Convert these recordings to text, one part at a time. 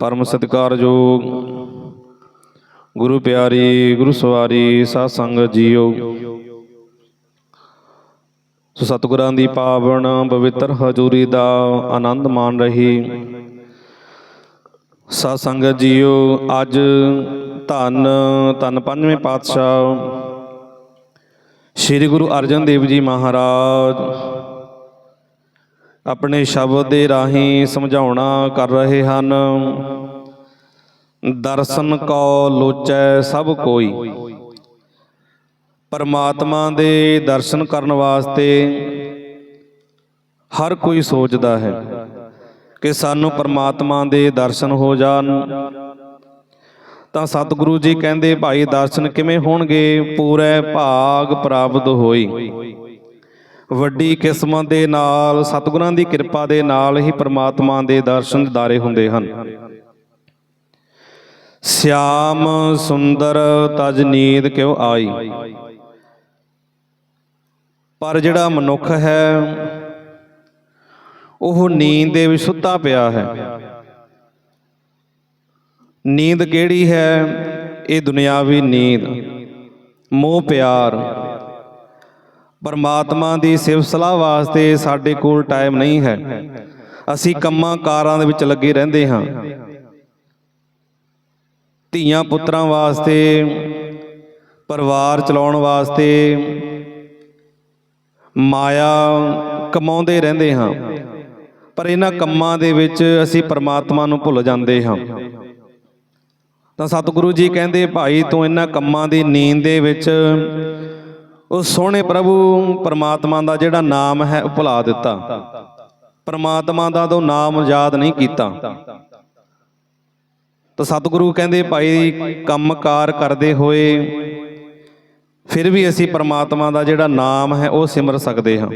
ਪਰਮ ਸਤਿਕਾਰਯੋਗ। ਗੁਰੂ ਪਿਆਰੀ, ਗੁਰੂ ਸਵਾਰੀ ਸਾਧ ਸੰਗਤ ਜੀਓ। ਸੋ ਸਤਿਗੁਰਾਂ ਦੀ ਪਾਵਨ ਪਵਿੱਤਰ ਹਜ਼ੂਰੀ ਦਾ ਆਨੰਦ ਮਾਣ ਰਹੀ। ਸਾਧ ਸੰਗਤ ਜੀਓ, ਅੱਜ ਧੰਨ ਧੰਨ ਪੰਜਵੇਂ ਪਾਤਸ਼ਾਹ, ਸ੍ਰੀ ਗੁਰੂ ਅਰਜਨ ਦੇਵ ਜੀ ਮਹਾਰਾਜ। ਆਪਣੇ ਸ਼ਬਦ ਦੇ ਰਾਹੀਂ ਸਮਝਾਉਣਾ ਕਰ ਰਹੇ ਹਨ। ਦਰਸ਼ਨ ਕੋ ਲੋਚੈ ਸਭ ਕੋਈ। ਪਰਮਾਤਮਾ ਦੇ ਦਰਸ਼ਨ ਕਰਨ ਵਾਸਤੇ ਹਰ ਕੋਈ ਸੋਚਦਾ ਹੈ ਕਿ ਸਾਨੂੰ ਪਰਮਾਤਮਾ ਦੇ ਦਰਸ਼ਨ ਹੋ ਜਾਣ। ਤਾਂ ਸਤਿਗੁਰੂ ਜੀ ਕਹਿੰਦੇ, ਭਾਈ, ਦਰਸ਼ਨ ਕਿਵੇਂ ਹੋਣਗੇ? ਪੂਰੇ ਭਾਗ ਪ੍ਰਾਪਤ ਹੋਈ। ਵੱਡੀ ਕਿਸਮਤ ਦੇ ਨਾਲ, ਸਤਿਗੁਰਾਂ ਦੀ ਕਿਰਪਾ ਦੇ ਨਾਲ ਹੀ ਪਰਮਾਤਮਾ ਦੇ ਦਰਸ਼ਨ ਦਿਦਾਰੇ ਹੁੰਦੇ ਹਨ। ਸਿਆਮ ਸੁੰਦਰ, ਤਜ ਨੀਂਦ ਕਿਉ ਆਈ। ਪਰ ਜਿਹੜਾ ਮਨੁੱਖ ਹੈ, ਉਹ ਨੀਂਦ ਦੇ ਵਿੱਚ ਸੁੱਤਾ ਪਿਆ ਹੈ। ਨੀਂਦ ਕਿਹੜੀ ਹੈ? ਇਹ ਦੁਨਿਆਵੀ ਨੀਂਦ। ਮੋਹ ਪਿਆਰ। ਪਰਮਾਤਮਾ ਦੀ ਸਿਫਤ ਸਲਾਹ ਵਾਸਤੇ ਸਾਡੇ ਕੋਲ ਟਾਈਮ ਨਹੀਂ ਹੈ। ਅਸੀਂ ਕੰਮਾਂ ਕਾਰਾਂ ਦੇ ਵਿੱਚ ਲੱਗੇ ਰਹਿੰਦੇ ਹਾਂ। ਧੀਆਂ ਪੁੱਤਰਾਂ ਵਾਸਤੇ, ਪਰਿਵਾਰ ਚਲਾਉਣ ਵਾਸਤੇ, ਮਾਇਆ ਕਮਾਉਂਦੇ ਰਹਿੰਦੇ ਹਾਂ। ਪਰ ਇਹਨਾਂ ਕੰਮਾਂ ਦੇ ਵਿੱਚ ਅਸੀਂ ਪਰਮਾਤਮਾ ਨੂੰ ਭੁੱਲ ਜਾਂਦੇ ਹਾਂ। ਤਾਂ ਸਤਿਗੁਰੂ ਜੀ ਕਹਿੰਦੇ, ਭਾਈ, ਤੂੰ ਇਹਨਾਂ ਕੰਮਾਂ ਦੀ ਨੀਂਦ ਦੇ ਵਿੱਚ ਉਹ ਸੋਹਣੇ ਪ੍ਰਭੂ ਪਰਮਾਤਮਾ ਦਾ ਜਿਹੜਾ ਨਾਮ ਹੈ, ਉਹ ਭੁਲਾ ਦਿੱਤਾ। ਪਰਮਾਤਮਾ ਦਾ ਤੂੰ ਨਾਮ ਯਾਦ ਨਹੀਂ ਕੀਤਾ। ਤਾਂ ਸਤਿਗੁਰੂ ਕਹਿੰਦੇ, ਭਾਈ, ਕੰਮਕਾਰ ਕਰਦੇ ਹੋਏ ਫਿਰ ਵੀ ਅਸੀਂ ਪਰਮਾਤਮਾ ਦਾ ਜਿਹੜਾ ਨਾਮ ਹੈ, ਉਹ ਸਿਮਰ ਸਕਦੇ ਹਾਂ।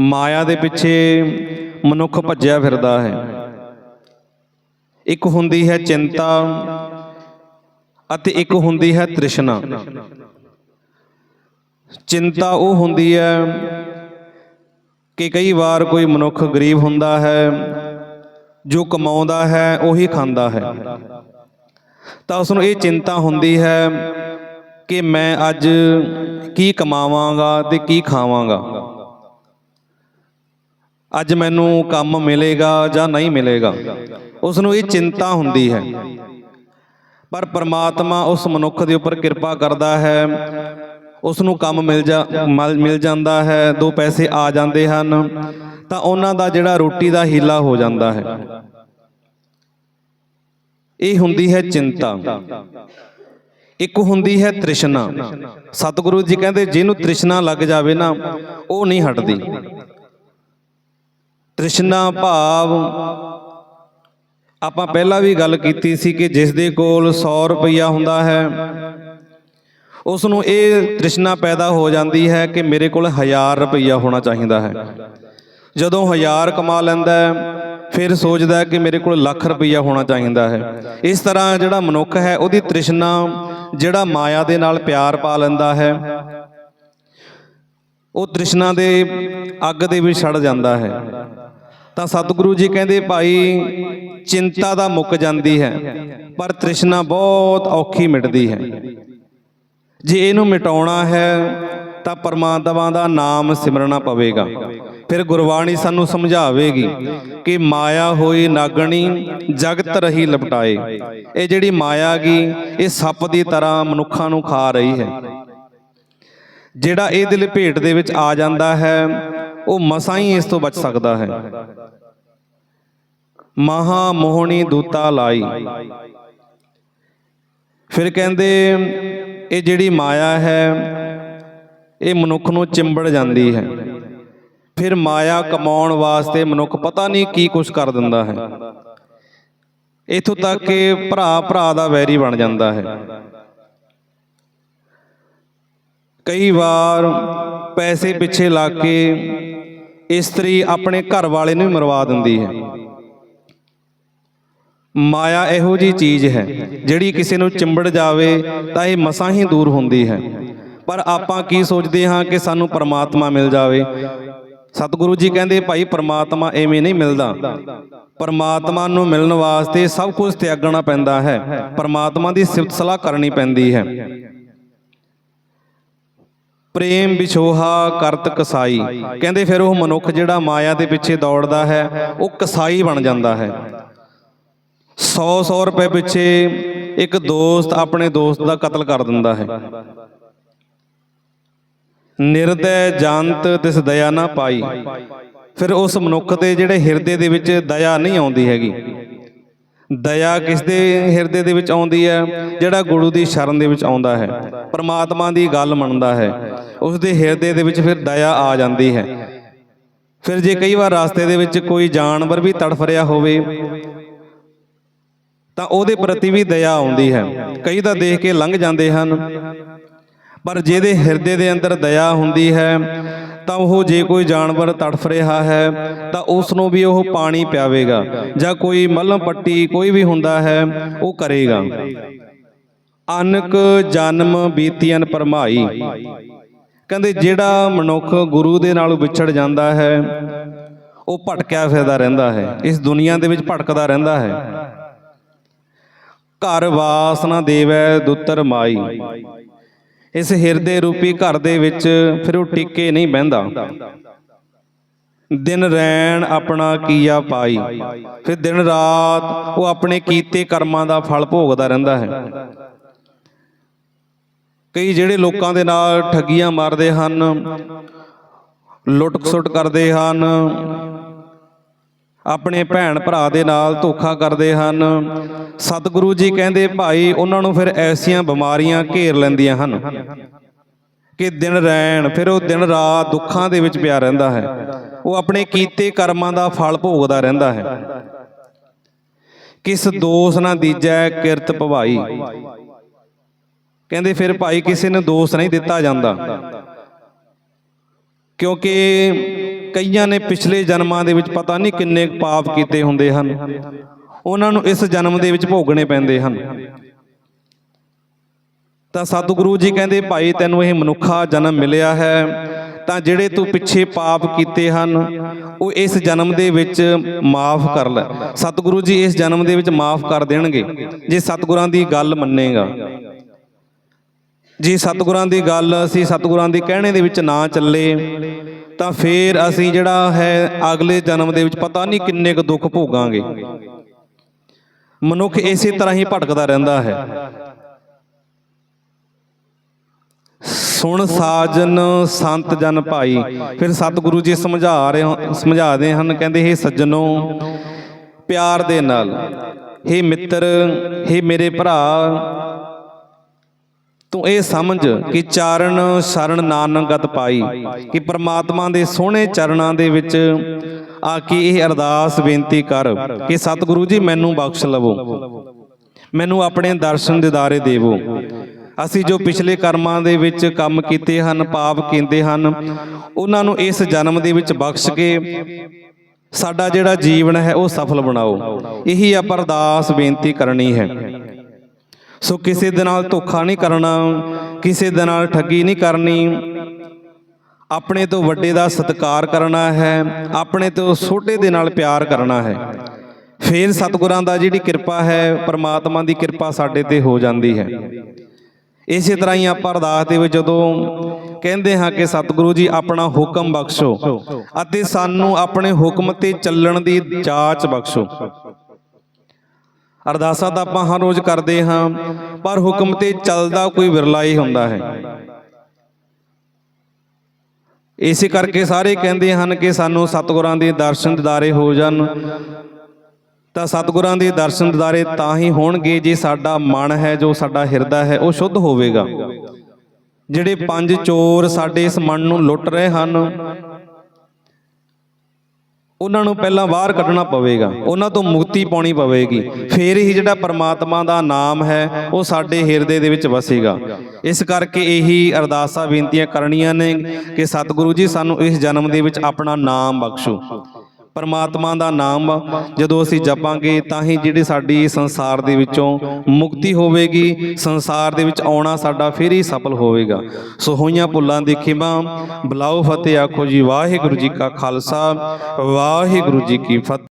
ਮਾਇਆ ਦੇ ਪਿੱਛੇ ਮਨੁੱਖ ਭੱਜਿਆ ਫਿਰਦਾ ਹੈ। ਇੱਕ ਹੁੰਦੀ ਹੈ ਚਿੰਤਾ ਅਤੇ ਇੱਕ ਹੁੰਦੀ ਹੈ ਤ੍ਰਿਸ਼ਨਾ। ਚਿੰਤਾ ਉਹ ਹੁੰਦੀ ਹੈ ਕਿ ਕਈ ਵਾਰ ਕੋਈ ਮਨੁੱਖ ਗਰੀਬ ਹੁੰਦਾ ਹੈ, ਜੋ ਕਮਾਉਂਦਾ ਹੈ, ਉਹੀ ਖਾਂਦਾ ਹੈ। ਤਾਂ ਉਸ ਨੂੰ ਇਹ ਚਿੰਤਾ ਹੁੰਦੀ ਹੈ ਕਿ ਮੈਂ ਅੱਜ ਕੀ ਕਮਾਵਾਂਗਾ ਤੇ ਕੀ ਖਾਵਾਂਗਾ। ਅੱਜ ਮੈਨੂੰ ਕੰਮ ਮਿਲੇਗਾ ਜਾਂ ਨਹੀਂ ਮਿਲੇਗਾ। ਉਸ ਨੂੰ ਇਹ ਚਿੰਤਾ ਹੁੰਦੀ ਹੈ। ਪਰ ਪਰਮਾਤਮਾ ਉਸ ਮਨੁੱਖ ਦੇ ਉੱਪਰ ਕਿਰਪਾ ਕਰਦਾ ਹੈ। ਉਸ ਨੂੰ ਕੰਮ ਮਿਲ ਜਾ, ਮਲ- ਮਿਲ ਜਾਂਦਾ ਹੈ, ਦੋ ਪੈਸੇ ਆ ਜਾਂਦੇ ਹਨ, ਤਾਂ ਉਹਨਾਂ ਦਾ ਜਿਹੜਾ ਰੋਟੀ ਦਾ ਹੀਲਾ ਹੋ ਜਾਂਦਾ ਹੈ। ਇਹ ਹੁੰਦੀ ਹੈ ਚਿੰਤਾ। ਇੱਕ ਹੁੰਦੀ ਹੈ ਤ੍ਰਿਸ਼ਨਾ। ਸਤਿਗੁਰੂ ਜੀ ਕਹਿੰਦੇ, ਜਿਹਨੂੰ ਤ੍ਰਿਸ਼ਨਾ ਲੱਗ ਜਾਵੇ ਨਾ, ਉਹ ਨਹੀਂ ਹਟਦੀ। ਤ੍ਰਿਸ਼ਨਾ ਭਾਵ ਆਪਾਂ ਪਹਿਲਾਂ ਵੀ ਗੱਲ ਕੀਤੀ ਸੀ ਕਿ ਜਿਸ ਦੇ ਕੋਲ 100 ਰੁਪਈਆ ਹੁੰਦਾ ਹੈ ਉਸ ਨੂੰ ਇਹ ਤ੍ਰਿਸ਼ਨਾ ਪੈਦਾ ਹੋ ਜਾਂਦੀ ਹੈ ਕਿ ਮੇਰੇ ਕੋਲ 1000 ਰੁਪਈਆ ਹੋਣਾ ਚਾਹੀਦਾ ਹੈ। ਜਦੋਂ 1000 ਕਮਾ ਲੈਂਦਾ ਹੈ, ਫਿਰ ਸੋਚਦਾ ਕਿ ਮੇਰੇ ਕੋਲ ਲੱਖ ਰੁਪਈਆ ਹੋਣਾ ਚਾਹੀਦਾ ਹੈ। ਇਸ ਤਰ੍ਹਾਂ ਜਿਹੜਾ ਮਨੁੱਖ ਹੈ, ਉਹਦੀ ਤ੍ਰਿਸ਼ਨਾ ਜਿਹੜਾ ਮਾਇਆ ਦੇ ਨਾਲ ਪਿਆਰ ਪਾ ਲੈਂਦਾ ਹੈ, ਉਹ ਤ੍ਰਿਸ਼ਨਾ ਦੇ ਅੱਗ ਦੇ ਵਿੱਚ ਛੜ ਜਾਂਦਾ ਹੈ। ਤਾਂ ਸਤਿਗੁਰੂ ਜੀ ਕਹਿੰਦੇ ਭਾਈ, ਚਿੰਤਾ ਦਾ ਮੁੱਕ ਜਾਂਦੀ ਹੈ, ਪਰ ਤ੍ਰਿਸ਼ਨਾ ਬਹੁਤ ਔਖੀ ਮਿਟਦੀ ਹੈ। ਜੇ ਇਹਨੂੰ ਮਿਟਾਉਣਾ ਹੈ, ਤਾਂ ਪਰਮਾਤਮਾ ਦਾ ਨਾਮ ਸਿਮਰਨਾ ਪਵੇਗਾ। ਫਿਰ ਗੁਰਬਾਣੀ ਸਾਨੂੰ ਸਮਝਾਵੇਗੀ ਕਿ ਮਾਇਆ ਹੋਈ ਨਾਗਣੀ ਜਗਤ ਰਹੀ ਲਪਟਾਏ। ਇਹ ਜਿਹੜੀ ਮਾਇਆ ਗਈ ਇਹ ਸੱਪ ਦੀ ਤਰ੍ਹਾਂ ਮਨੁੱਖਾਂ ਨੂੰ ਖਾ ਰਹੀ ਹੈ। ਜਿਹੜਾ ਇਹਦੇ ਲਪੇਟ ਦੇ ਵਿੱਚ ਆ ਜਾਂਦਾ ਹੈ ਉਹ ਮਸਾਂ ਹੀ ਇਸ ਤੋਂ ਬਚ ਸਕਦਾ ਹੈ। ਮਹਾ ਮੋਹਣੀ ਦੂਤਾ ਲਾਈ। ਫਿਰ ਕਹਿੰਦੇ, ਇਹ ਜਿਹੜੀ ਮਾਇਆ ਹੈ, ਇਹ ਮਨੁੱਖ ਨੂੰ ਚਿੰਬੜ ਜਾਂਦੀ ਹੈ। ਫਿਰ ਮਾਇਆ ਕਮਾਉਣ ਵਾਸਤੇ ਮਨੁੱਖ ਪਤਾ ਨਹੀਂ ਕੀ ਕੁਝ ਕਰ ਦਿੰਦਾ ਹੈ। ਇਥੋਂ ਤੱਕ ਕਿ ਭਰਾ ਭਰਾ ਦਾ ਵੈਰੀ ਬਣ ਜਾਂਦਾ ਹੈ। ਕਈ ਵਾਰ ਪੈਸੇ ਪਿੱਛੇ ਲੱਗ ਕੇ ਇਸਤਰੀ ਆਪਣੇ ਘਰ ਵਾਲੇ ਨੂੰ ਹੀ ਮਰਵਾ ਦਿੰਦੀ ਹੈ। ਮਾਇਆ ਇਹੋ ਜੀ ਚੀਜ਼ ਹੈ, ਜਿਹੜੀ ਕਿਸੇ ਨੂੰ ਚਿੰਬੜ ਜਾਵੇ ਤਾਂ ਇਹ ਮਸਾਂ ਹੀ ਦੂਰ ਹੁੰਦੀ ਹੈ। ਪਰ ਆਪਾਂ ਕੀ ਸੋਚਦੇ ਹਾਂ ਕਿ ਸਾਨੂੰ ਪਰਮਾਤਮਾ ਮਿਲ ਜਾਵੇ? ਸਤਿਗੁਰੂ ਜੀ ਕਹਿੰਦੇ, ਭਾਈ, ਪਰਮਾਤਮਾ ਐਵੇਂ ਨਹੀਂ ਮਿਲਦਾ। ਪਰਮਾਤਮਾ ਨੂੰ ਮਿਲਣ ਵਾਸਤੇ ਸਭ ਕੁਝ ਤਿਆਗਣਾ ਪੈਂਦਾ ਹੈ। ਪਰਮਾਤਮਾ ਦੀ ਸਿਫਤ ਸਲਾਹ ਕਰਨੀ ਪੈਂਦੀ ਹੈ। ਪ੍ਰੇਮ ਵਿਛੋਹਾ ਕਰਤ ਕਸਾਈ। ਕਹਿੰਦੇ ਫਿਰ ਉਹ ਮਨੁੱਖ ਜਿਹੜਾ ਮਾਇਆ ਦੇ ਪਿੱਛੇ ਦੌੜਦਾ ਹੈ, ਉਹ ਕਸਾਈ ਬਣ ਜਾਂਦਾ ਹੈ। 100 100 ਰੁਪਏ ਪਿੱਛੇ ਇੱਕ ਦੋਸਤ ਆਪਣੇ ਦੋਸਤ ਦਾ ਕਤਲ ਕਰ ਦਿੰਦਾ ਹੈ। ਨਿਰਦੈ ਜੰਤ ਤਿਸ ਦਇਆ ਨਾ ਪਾਈ। ਫਿਰ ਉਸ ਮਨੁੱਖ ਦੇ ਜਿਹੜੇ ਹਿਰਦੇ ਦੇ ਵਿੱਚ ਦਇਆ ਨਹੀਂ ਆਉਂਦੀ ਹੈਗੀ। ਦਇਆ ਕਿਸ ਦੇ ਹਿਰਦੇ ਦੇ ਵਿੱਚ ਆਉਂਦੀ ਹੈ, ਜਿਹੜਾ ਗੁਰੂ ਦੀ ਸ਼ਰਨ ਦੇ ਵਿੱਚ ਆਉਂਦਾ ਹੈ। ਪਰਮਾਤਮਾ ਦੀ ਗੱਲ ਮੰਨਦਾ ਹੈ। ਉਸ ਦੇ ਹਿਰਦੇ ਦੇ ਵਿੱਚ ਫਿਰ ਦਇਆ ਆ ਜਾਂਦੀ ਹੈ। ਫਿਰ ਜੇ ਕਈ ਵਾਰ ਰਸਤੇ ਦੇ ਵਿੱਚ ਕੋਈ ਜਾਨਵਰ ਵੀ ਤੜਫ ਰਿਹਾ ਹੋਵੇ, ਤਾਂ ਉਹਦੇ ਪ੍ਰਤੀ ਵੀ ਦਇਆ ਆਉਂਦੀ ਹੈ। ਕਈ ਤਾਂ ਦੇਖ ਕੇ ਲੰਘ ਜਾਂਦੇ ਹਨ, ਪਰ ਜਿਹਦੇ ਹਿਰਦੇ ਦੇ ਅੰਦਰ ਦਇਆ ਹੁੰਦੀ ਹੈ ਤਾਂ ਉਹ ਜੇ ਕੋਈ ਜਾਨਵਰ ਤੜਫ ਰਿਹਾ ਹੈ, ਤਾਂ ਉਸ ਨੂੰ ਵੀ ਉਹ ਪਾਣੀ ਪਿਆਵੇਗਾ ਜਾਂ ਕੋਈ ਮੱਲਮ ਪੱਟੀ ਕੋਈ ਵੀ ਹੁੰਦਾ ਹੈ, ਉਹ ਕਰੇਗਾ। ਅਨਕ ਜਨਮ ਬੀਤੀਆਂ ਪਰਮਾਈ। ਕਹਿੰਦੇ ਜਿਹੜਾ ਮਨੁੱਖ ਗੁਰੂ ਦੇ ਨਾਲ ਵਿਛੜ ਜਾਂਦਾ ਹੈ, ਉਹ ਭਟਕਿਆ ਫਿਰਦਾ ਰਹਿੰਦਾ ਹੈ, ਇਸ ਦੁਨੀਆ ਦੇ ਵਿੱਚ ਭਟਕਦਾ ਰਹਿੰਦਾ ਹੈ। ਘਰ ਵਾਸ ਨਾ ਦੇਵੈ ਦੁੱਤਰ ਮਾਈ। ਇਸ ਹਿਰਦੇ ਰੂਪੀ ਘਰ ਦੇ ਵਿੱਚ ਫਿਰ ਉਹ ਟਿੱਕੇ ਨਹੀਂ ਬਹਿੰਦਾ। ਦਿਨ ਰੈਣ ਆਪਣਾ ਕੀਆ ਪਾਈ, ਫਿਰ ਦਿਨ ਰਾਤ ਉਹ ਆਪਣੇ ਕੀਤੇ ਕਰਮਾਂ ਦਾ ਫਲ ਭੋਗਦਾ ਰਹਿੰਦਾ ਹੈ। ਕਈ ਜਿਹੜੇ ਲੋਕਾਂ ਦੇ ਨਾਲ ਠੱਗੀਆਂ ਮਾਰਦੇ ਹਨ, ਲੁੱਟ-ਖਸੁੱਟ ਕਰਦੇ ਹਨ ਆਪਣੇ ਭੈਣ ਭਰਾ ਦੇ ਨਾਲ ਧੋਖਾ ਕਰਦੇ ਹਨ। ਸਤਿਗੁਰੂ ਜੀ ਕਹਿੰਦੇ, ਭਾਈ, ਉਹਨਾਂ ਨੂੰ ਫਿਰ ਐਸੀਆਂ ਬਿਮਾਰੀਆਂ ਘੇਰ ਲੈਂਦੀਆਂ ਹਨ ਕਿ ਦਿਨ ਰਹਿਣ, ਫਿਰ ਉਹ ਦਿਨ ਰਾਤ ਦੁੱਖਾਂ ਦੇ ਵਿੱਚ ਪਿਆ ਰਹਿੰਦਾ ਹੈ। ਉਹ ਆਪਣੇ ਕੀਤੇ ਕਰਮਾਂ ਦਾ ਫਲ ਭੋਗਦਾ ਰਹਿੰਦਾ ਹੈ। ਕਿਸ ਦੋਸ ਨਾ ਦੀਜੈ ਕਿਰਤ ਭਵਾਈ। ਕਹਿੰਦੇ, ਫਿਰ ਭਾਈ, ਕਿਸੇ ਨੂੰ ਦੋਸ਼ ਨਹੀਂ ਦਿੱਤਾ ਜਾਂਦਾ। ਕਿਉਂਕਿ ਕਈਆਂ ਨੇ ਪਿਛਲੇ ਜਨਮਾਂ ਦੇ ਵਿੱਚ ਪਤਾ ਨਹੀਂ ਕਿੰਨੇ ਪਾਪ ਕੀਤੇ ਹੁੰਦੇ ਹਨ। ਉਹਨਾਂ ਨੂੰ ਇਸ ਜਨਮ ਦੇ ਵਿੱਚ ਭੋਗਣੇ ਪੈਂਦੇ ਹਨ। ਤਾਂ ਸਤਿਗੁਰੂ ਜੀ ਕਹਿੰਦੇ, ਭਾਈ, ਤੈਨੂੰ ਇਹ ਮਨੁੱਖਾ ਜਨਮ ਮਿਲਿਆ ਹੈ। ਤਾਂ ਜਿਹੜੇ ਤੂੰ ਪਿੱਛੇ ਪਾਪ ਕੀਤੇ ਹਨ, ਉਹ ਇਸ ਜਨਮ ਦੇ ਵਿੱਚ ਮਾਫ ਕਰ ਲੈ। ਸਤਿਗੁਰੂ ਜੀ ਇਸ ਜਨਮ ਦੇ ਵਿੱਚ ਮਾਫ ਕਰ ਦੇਣਗੇ। ਜੇ ਸਤਿਗੁਰਾਂ ਦੀ ਗੱਲ ਮੰਨੇਗਾ। ਜੇ ਸਤਿਗੁਰਾਂ ਦੀ ਗੱਲ ਅਸੀਂ ਸਤਿਗੁਰਾਂ ਦੇ ਕਹਿਣੇ ਦੇ ਵਿੱਚ ਨਾ ਚੱਲੇ ਤਾਂ ਫੇਰ ਅਸੀਂ ਜਿਹੜਾ ਹੈ ਅਗਲੇ ਜਨਮ ਦੇ ਵਿੱਚ ਪਤਾ ਨਹੀਂ ਕਿੰਨੇ ਕੁ ਦੁੱਖ ਭੋਗਾਂਗੇ ਮਨੁੱਖ ਇਸੇ ਤਰ੍ਹਾਂ ਹੀ ਭਟਕਦਾ ਰਹਿੰਦਾ ਹੈ ਸੁਣ ਸਾਜਨ ਸੰਤ ਜਨ ਭਾਈ ਫਿਰ ਸਤਿਗੁਰੂ ਜੀ ਸਮਝਾ ਰਹੇ ਸਮਝਾਦੇ ਹਨ ਕਹਿੰਦੇ हे ਸੱਜਣੋ ਪਿਆਰ ਦੇ ਨਾਲ हे ਮਿੱਤਰ हे ਮੇਰੇ ਭਰਾ ਤੂੰ ਇਹ ਸਮਝ ਕਿ ਚਾਰਨ ਸ਼ਰਨ ਨਾਨਕ ਗਤ ਪਾਈ ਕਿ ਪ੍ਰਮਾਤਮਾ ਦੇ ਸੋਹਣੇ ਚਰਨਾਂ ਦੇ ਵਿੱਚ ਆ ਕੇ ਇਹ ਅਰਦਾਸ ਬੇਨਤੀ ਕਰ ਕਿ ਸਤਿਗੁਰੂ ਜੀ ਮੈਨੂੰ ਬਖਸ਼ ਲਵੋ। ਮੈਨੂੰ ਆਪਣੇ ਦਰਸ਼ਨ ਦਿਦਾਰੇ ਦੇਵੋ। ਅਸੀਂ ਜੋ ਪਿਛਲੇ ਕਰਮਾਂ ਦੇ ਵਿੱਚ ਕੰਮ ਕੀਤੇ ਹਨ ਪਾਪ ਕੀਤੇ ਹਨ ਉਹਨਾਂ ਨੂੰ ਇਸ ਜਨਮ ਦੇ ਵਿੱਚ ਬਖਸ਼ ਕੇ ਸਾਡਾ ਜਿਹੜਾ ਜੀਵਨ ਹੈ ਉਹ ਸਫਲ ਬਣਾਓ। ਇਹੀ ਆਪਾਂ ਅਰਦਾਸ ਬੇਨਤੀ ਕਰਨੀ ਹੈ। ਸੋ ਕਿਸੇ ਦੇ ਨਾਲ ਧੋਖਾ ਨਹੀਂ ਕਰਨਾ, ਕਿਸੇ ਦੇ ਨਾਲ ਠੱਗੀ ਨਹੀਂ ਕਰਨੀ। ਆਪਣੇ ਤੋਂ ਵੱਡੇ ਦਾ ਸਤਿਕਾਰ ਕਰਨਾ ਹੈ, ਆਪਣੇ ਤੋਂ ਛੋਟੇ ਦੇ ਨਾਲ ਪਿਆਰ ਕਰਨਾ ਹੈ। ਫੇਰ ਸਤਿਗੁਰਾਂ ਦਾ ਜਿਹੜੀ ਕਿਰਪਾ ਹੈ, ਪਰਮਾਤਮਾ ਦੀ ਕਿਰਪਾ ਸਾਡੇ ਤੇ ਹੋ ਜਾਂਦੀ ਹੈ। ਇਸੇ ਤਰ੍ਹਾਂ ਹੀ ਆਪਾਂ ਅਰਦਾਸ ਦੇ ਵਿੱਚ ਜਦੋਂ ਕਹਿੰਦੇ ਹਾਂ ਕਿ ਸਤਿਗੁਰੂ ਜੀ, ਆਪਣਾ ਹੁਕਮ ਬਖਸ਼ੋ ਅਤੇ ਸਾਨੂੰ ਆਪਣੇ ਹੁਕਮ ਤੇ ਚੱਲਣ ਦੀ ਜਾਚ ਬਖਸ਼ੋ। ਅਰਦਾਸਾਂ ਤਾਂ ਆਪਾਂ ਹਰ ਰੋਜ਼ ਕਰਦੇ ਹਾਂ, ਪਰ ਹੁਕਮ ਤੇ ਚੱਲਦਾ ਕੋਈ ਵਿਰਲਾ ਹੀ ਹੁੰਦਾ ਹੈ। ਇਸੇ ਕਰਕੇ ਸਾਰੇ ਕਹਿੰਦੇ ਹਨ ਕਿ ਸਾਨੂੰ ਸਤਿਗੁਰਾਂ ਦੇ ਦਰਸ਼ਨ ਦਿਦਾਰੇ ਹੋ ਜਾਣ। ਤਾਂ ਸਤਿਗੁਰਾਂ ਦੇ ਦਰਸ਼ਨ ਦਿਦਾਰੇ ਤਾਂ ਹੀ ਹੋਣਗੇ ਜੇ ਸਾਡਾ ਮਨ ਹੈ, ਜੋ ਸਾਡਾ ਹਿਰਦਾ ਹੈ, ਉਹ ਸ਼ੁੱਧ ਹੋਵੇਗਾ। ਜਿਹੜੇ ਪੰਜ ਚੋਰ ਸਾਡੇ ਇਸ ਮਨ ਨੂੰ ਲੁੱਟ ਰਹੇ ਹਨ ਉਹਨਾਂ ਨੂੰ ਪਹਿਲਾਂ ਬਾਹਰ ਕੱਢਣਾ ਪਵੇਗਾ, ਉਹਨਾਂ ਤੋਂ ਮੁਕਤੀ ਪਾਉਣੀ ਪਵੇਗੀ। ਫੇਰ ਹੀ ਜਿਹੜਾ ਪਰਮਾਤਮਾ ਦਾ ਨਾਮ ਹੈ, ਉਹ ਸਾਡੇ ਹਿਰਦੇ ਦੇ ਵਿੱਚ ਵਸੇਗਾ। ਇਸ ਕਰਕੇ ਇਹੀ ਅਰਦਾਸਾਂ ਬੇਨਤੀਆਂ ਕਰਨੀਆਂ ਨੇ ਕਿ ਸਤਿਗੁਰੂ ਜੀ, ਸਾਨੂੰ ਇਸ ਜਨਮ ਦੇ ਵਿੱਚ ਆਪਣਾ ਨਾਮ ਬਖਸ਼ੋ। ਪਰਮਾਤਮਾ ਦਾ ਨਾਮ ਜਦੋਂ ਅਸੀਂ ਜਪਾਂਗੇ ਤਾਂ ਹੀ ਜਿਹੜੀ ਸਾਡੀ ਸੰਸਾਰ ਦੇ ਵਿੱਚੋਂ ਮੁਕਤੀ ਹੋਵੇਗੀ, ਸੰਸਾਰ ਦੇ ਵਿੱਚ ਆਉਣਾ ਸਾਡਾ ਫਿਰ ਹੀ ਸਫਲ ਹੋਵੇਗਾ। ਸੋ ਹੋਈਆਂ ਭੁੱਲਾਂ ਦੀ ਖਿਮਾ, ਬਲਾਓ ਫਤਿਹ, ਆਖੋ ਜੀ, ਵਾਹਿਗੁਰੂ ਜੀ ਕਾ ਖਾਲਸਾ, ਵਾਹਿਗੁਰੂ ਜੀ ਕੀ ਫਤਿਹ।